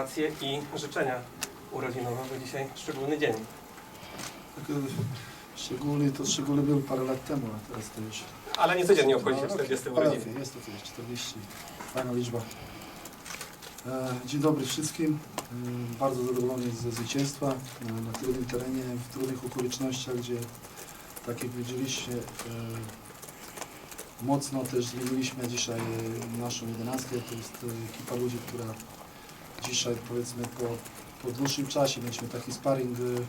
Gratulacje i życzenia urodzinowe, bo dzisiaj szczególny dzień. Tak, Szczególny to szczególny był parę lat temu, a teraz to już. Ale nie codziennie No, 40 ale urodziny. okej, Jest to coś, 40. Fajna liczba. E, Dzień dobry wszystkim. E, Bardzo zadowolony ze zwycięstwa e, na trudnym terenie, w trudnych okolicznościach, gdzie tak jak widzieliście, e, mocno też zmieniliśmy dzisiaj e, naszą jedenastkę. To jest e, ekipa ludzi, która dzisiaj powiedzmy po, po dłuższym czasie mieliśmy taki sparring mm,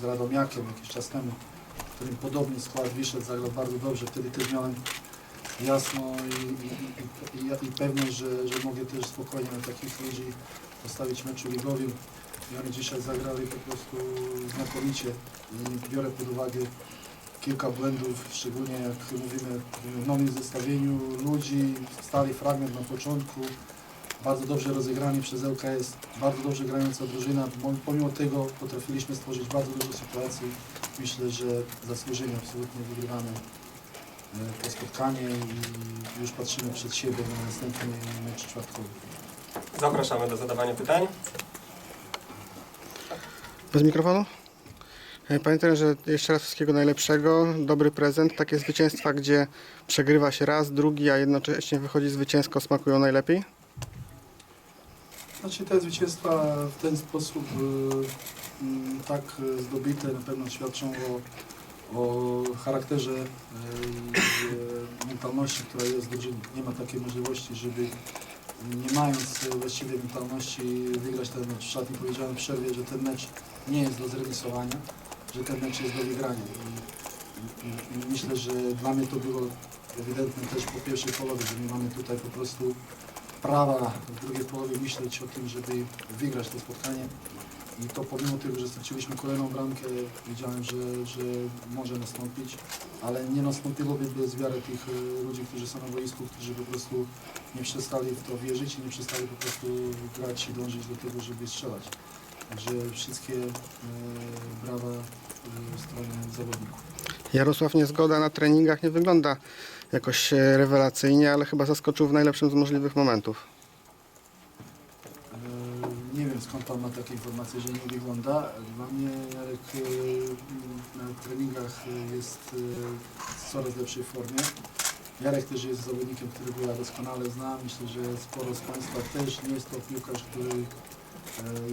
z Radomiakiem jakiś czas temu, w którym podobny skład wyszedł, zagrał bardzo dobrze. Wtedy też miałem jasno i, i, i, i, pewność, że, że mogę też spokojnie na takich ludzi postawić meczu ligowym. I oni dzisiaj zagrali po prostu znakomicie i biorę pod uwagę kilka błędów, szczególnie jak mówimy w nowym zestawieniu ludzi, stali fragment na początku, bardzo dobrze rozegrani przez LKS, bardzo dobrze grająca drużyna. Mo- Pomimo tego potrafiliśmy stworzyć bardzo dużo sytuacji. Myślę, że zasłużenie absolutnie wygrywamy e, to spotkanie i już patrzymy przed siebie na następny mecz czwartkowy. Zapraszamy do zadawania pytań. Bez mikrofonu? E, Panie trenerze, jeszcze raz wszystkiego najlepszego, dobry prezent. Takie zwycięstwa, gdzie przegrywa się raz, drugi, a jednocześnie wychodzi zwycięsko, smakują najlepiej? Znaczy te zwycięstwa w ten sposób y, mm, tak y, zdobyte na pewno świadczą o, o charakterze y, mentalności, która jest w drużynie. Nie ma takiej możliwości, żeby nie mając właściwej mentalności wygrać ten mecz. W szatni powiedziałem w przerwie, że ten mecz nie jest do zremisowania, że ten mecz jest do wygrania. I, i, i myślę, że dla mnie to było ewidentne też po pierwszej połowie, że my mamy tutaj po prostu prawa w drugiej połowie myśleć o tym, żeby wygrać to spotkanie. I to pomimo tego, że straciliśmy kolejną bramkę, wiedziałem, że, że może nastąpić, ale nie nastąpiłoby bez wiary tych e, ludzi, którzy są na boisku, którzy po prostu nie przestali w to wierzyć i nie przestali po prostu grać i dążyć do tego, żeby strzelać. Także wszystkie e, brawa e, strony zawodników. Jarosław Niezgoda na treningach nie wygląda jakoś e, rewelacyjnie, ale chyba zaskoczył w najlepszym z możliwych momentów. E, Nie wiem skąd Pan ma takie informacje, że nie wygląda. Dla mnie Jarek e, na treningach jest w coraz lepszej formie. Jarek też jest zawodnikiem, którego ja doskonale znam. Myślę, że sporo z Państwa też nie jest to piłkarz, który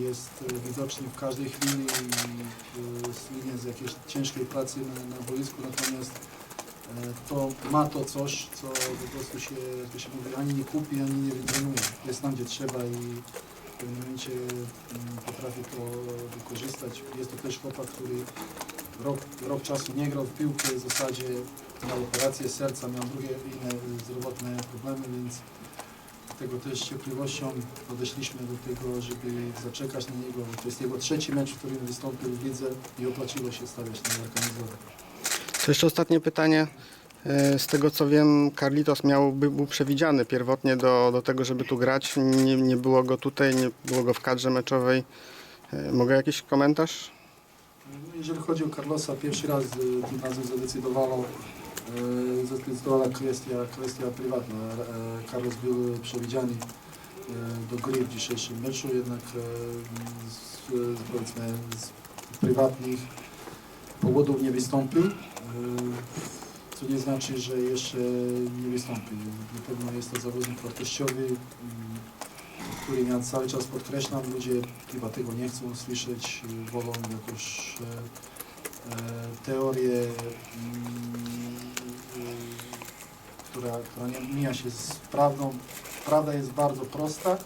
jest widoczny w każdej chwili i słynie z jakiejś ciężkiej pracy na, na boisku, natomiast to ma to coś, co po prostu się, jak to się mówi, ani nie kupi, ani nie wytrenuje. Jest tam, gdzie trzeba i w pewnym momencie mm, potrafi to wykorzystać. Jest to też chłopak, który rok, rok czasu nie grał w piłkę, w zasadzie miał operację serca, miał drugie inne y, zdrowotne problemy, więc dlatego też z cierpliwością podeszliśmy do tego, żeby zaczekać na niego. To jest jego trzeci mecz, w którym wystąpił w lidze i opłaciło się stawiać na organizację. Jeszcze ostatnie pytanie. E, Z tego co wiem, Carlitos miał, by- był przewidziany pierwotnie do, do tego, żeby tu grać. Nie, nie było go tutaj, nie było go w kadrze meczowej. E, Mogę jakiś komentarz? No, Jeżeli chodzi o Carlosa, pierwszy raz y, tym razem zadecydowało, y, zadecydowała kwestia, kwestia prywatna. E, Carlos był przewidziany do gry w dzisiejszym meczu, jednak z, z, z prywatnych powodów nie wystąpił, co nie znaczy, że jeszcze nie wystąpi. Na pewno jest to zawodnik wartościowy, y, który ja cały czas podkreślam, ludzie chyba tego nie chcą słyszeć, y, wolą jakoś e, e, teorię, y, która, która nie mija się z prawdą. Prawda jest bardzo prosta.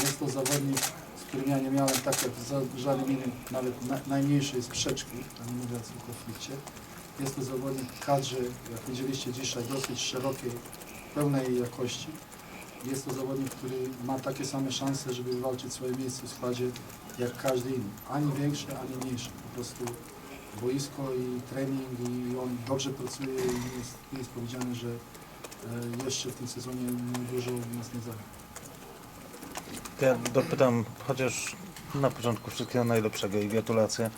Jest to zawodnik, z którym ja nie miałem tak jak z żadnym innym, nawet na, najmniejszej sprzeczki, nie mówiąc o konflikcie. Jest to zawodnik kadrze, jak widzieliście dzisiaj, dosyć szerokiej, pełnej jakości. Jest to zawodnik, który ma takie same szanse, żeby wywalczyć swoje miejsce w składzie jak każdy inny. Ani większy, ani mniejszy. Po prostu boisko i trening i on dobrze pracuje i jest, jest powiedziane, że e, jeszcze w tym sezonie dużo nas nie zagra. Ja dopytam, chociaż na początku wszystkiego najlepszego i gratulacje.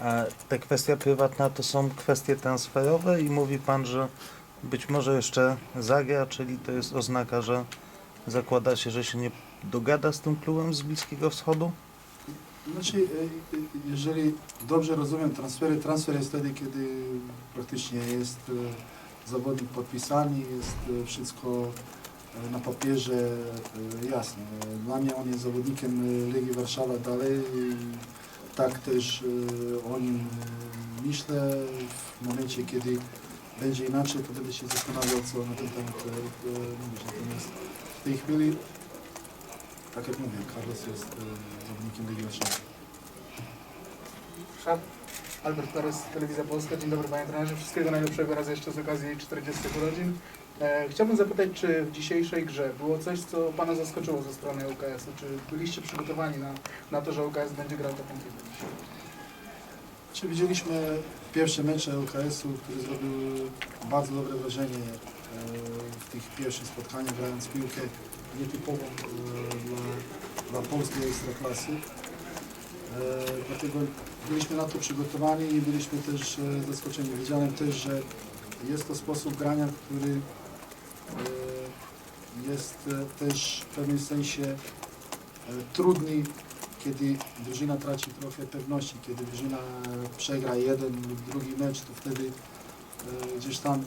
A te kwestia prywatna to są kwestie transferowe i mówi Pan, że być może jeszcze zagra, czyli to jest oznaka, że zakłada się, że się nie dogada z tym klubem z Bliskiego Wschodu? Znaczy, e, e, jeżeli dobrze rozumiem transfery, transfer jest wtedy, kiedy praktycznie jest e, zawodnik podpisany, jest wszystko na papierze jasne. Dla mnie on jest zawodnikiem Legii Warszawa dalej tak też e, o nim e, myślę. W momencie, kiedy będzie inaczej, to będę się zastanawiał, co na ten temat e, mówić. Natomiast w tej chwili, tak jak mówię, Carlos jest zawodnikiem Warszawa. Szat. Albert Torres, Telewizja Polska. Dzień dobry Panie Trenerze. Wszystkiego najlepszego raz jeszcze z okazji 40 urodzin. E, chciałbym zapytać, czy w dzisiejszej grze było coś, co Pana zaskoczyło ze strony UKS-u? Czy byliście przygotowani na, na to, że UKS będzie grał taką piłkę? Czy widzieliśmy pierwsze mecze LKS-u, który zrobił bardzo dobre wrażenie e, w tych pierwszych spotkaniach, grając piłkę nietypową e, dla, dla polskiej ekstraklasy. Dlatego byliśmy na to przygotowani i byliśmy też zaskoczeni. Wiedziałem też, że jest to sposób grania, który jest e, też w pewnym sensie e, trudny kiedy drużyna traci trochę pewności, kiedy drużyna przegra jeden lub drugi mecz, to wtedy e, gdzieś tam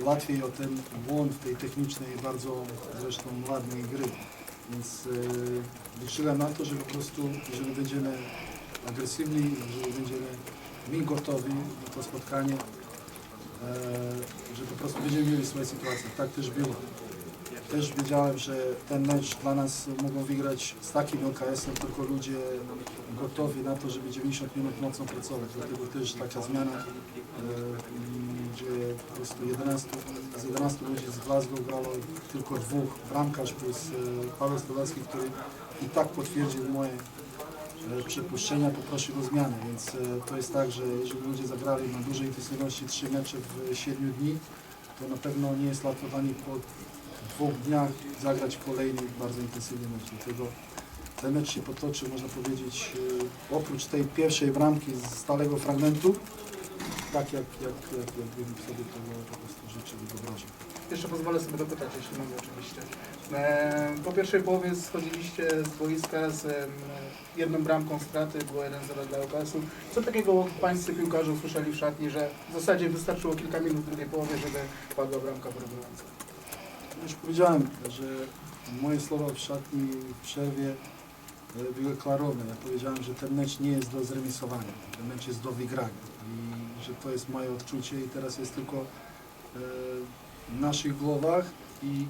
e, łatwiej o ten błąd tej technicznej, bardzo zresztą ładnej gry. Więc e, liczyłem na to, że po prostu, jeżeli będziemy agresywni, jeżeli będziemy my gotowi na to spotkanie, e, że po prostu będziemy mieli swoje sytuacje. Tak też było. Też wiedziałem, że ten mecz dla nas mogą wygrać z takim LKS-em tylko ludzie gotowi na to, żeby 90 minut mocno pracować. Dlatego też taka zmiana, e, gdzie po prostu 11, z 11 ludzi z Glasgow grało tylko dwóch, bramkarz plus e, Paweł Stolacki, który i tak potwierdził moje e, przypuszczenia, poprosił o zmianę. Więc e, to jest tak, że jeżeli ludzie zagrali na dużej intensywności trzy mecze w 7 dni, to na pewno nie jest nich po dwóch dniach zagrać kolejny bardzo intensywny mecz. Dlatego ten mecz się potoczył, można powiedzieć, e, oprócz tej pierwszej bramki z stałego fragmentu, tak jak, jak, jak, jak bym sobie tego po prostu życzył i wyobraził. Jeszcze pozwolę sobie dopytać, jeśli mogę oczywiście. E, po pierwszej połowie schodziliście z boiska z jedną bramką straty, było 1-0 dla UKS-u. Co takiego Pańscy piłkarze usłyszeli w szatni, że w zasadzie wystarczyło kilka minut w drugiej połowie, żeby padła bramka wyrównująca? Już powiedziałem, że moje słowa w szatni w przerwie e, były klarowne. Ja powiedziałem, że ten mecz nie jest do zremisowania, ten mecz jest do wygrania i że to jest moje odczucie i teraz jest tylko e, naszych głowach i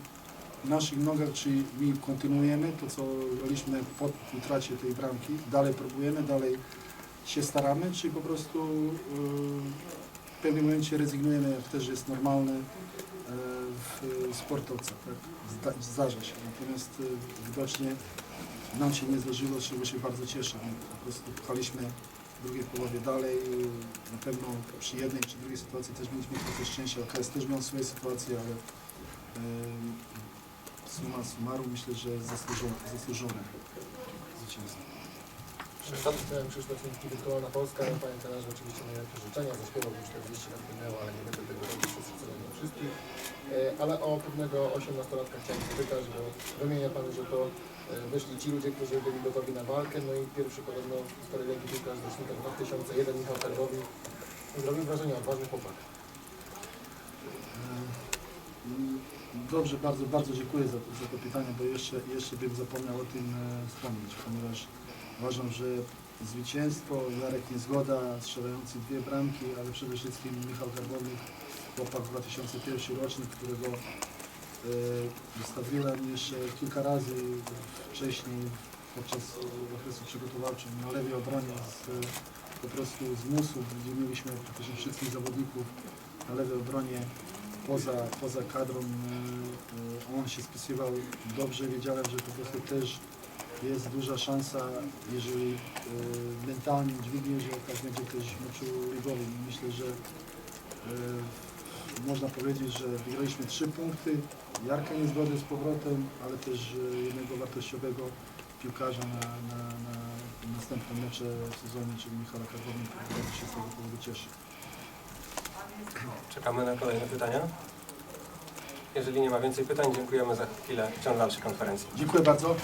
naszych nogach, czy my kontynuujemy to, co robiliśmy po utracie tej bramki, dalej próbujemy, dalej się staramy, czy po prostu e, w pewnym momencie rezygnujemy, jak też jest normalne e, w sportowcach, tak? Zda, zdarza się. Natomiast e, widocznie nam się nie zdarzyło, z czego się bardzo cieszę. My po prostu pchaliśmy drugiej połowie dalej. Na pewno przy jednej czy drugiej sytuacji też mieliśmy trochę szczęścia. OKS też miał swoje sytuacje, ale summa summarum myślę, że zasłużone, zasłużone zwycięstwo. Krzysztof, Krzysztof Niemski, Wirtualna Polska. Panie trenerze, oczywiście najlepsze życzenia. Zaśpiewałbym 40 lat minęło, ale nie będę tego robić przez szacunek dla wszystkich. E, Ale o pewnego 18-latka chciałem zapytać, bo wymienia Pan, że to e, wyszli ci ludzie, którzy byli gotowi na walkę. No i pierwszy podobno w historii Legii piłkarz z rocznika 2001, Michał Karwowicz, zrobił wrażenie odważny chłopak. Mm, Dobrze, bardzo, bardzo dziękuję za, za to pytanie, bo jeszcze, jeszcze bym zapomniał o tym e, wspomnieć, ponieważ uważam, że zwycięstwo, Jarek Niezgoda, strzelający dwie bramki, ale przede wszystkim Michał Garbownik, chłopak 2001 rocznik, którego e, wystawiłem jeszcze kilka razy wcześniej podczas okresu przygotowawczym na lewej obronie z, po prostu z musu, gdzie mieliśmy praktycznie wszystkich zawodników na lewej obronie poza, poza kadrą. E, e, on się spisywał dobrze, wiedziałem, że po prostu też jest duża szansa, jeżeli e, mentalnie dźwignie, że tak będzie też w meczu ligowym. Myślę, że e, można powiedzieć, że wygraliśmy trzy punkty, Jarka niezgody z powrotem, ale też e, jednego wartościowego piłkarza na, na, na następne mecze w sezonie, czyli Michała Karbownika. Bardzo się z tego powodu cieszę. Czekamy na kolejne pytania. Jeżeli nie ma więcej pytań, dziękujemy za chwilę. Ciąg dalszy konferencji. Dziękuję bardzo.